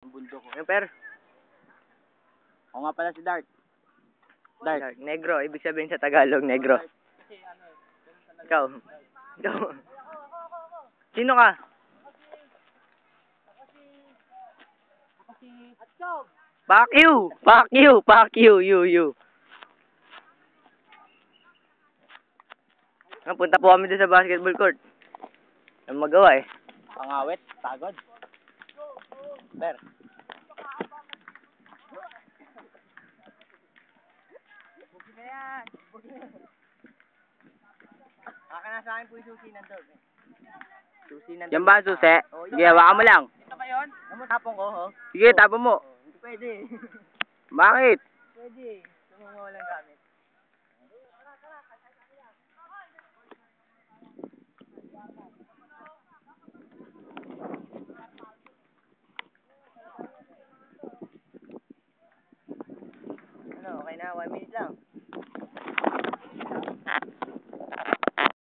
Ang bundok ko. Ano, per? Ako nga pala si Dart. Dart. Dark. Negro. Ibig sabihin sa Tagalog, negro. Ikaw. Ikaw. Sino ka? Fuck you! Fuck you! Fuck you! You, you. Punta po kami doon sa basketball court. Ang magawa eh. Pangawit. Pagod. Ber. Aka na sa akin po yung susi nandun. Susi nandun. Yan ba susi? Oo, Sige, hawakan mo lang. Ito ba yun? Ano tapong ko, ho? Sige, tapon mo. Hindi pwede. Bakit? pwede. Tumungo walang gamit. Okay na, one minute lang.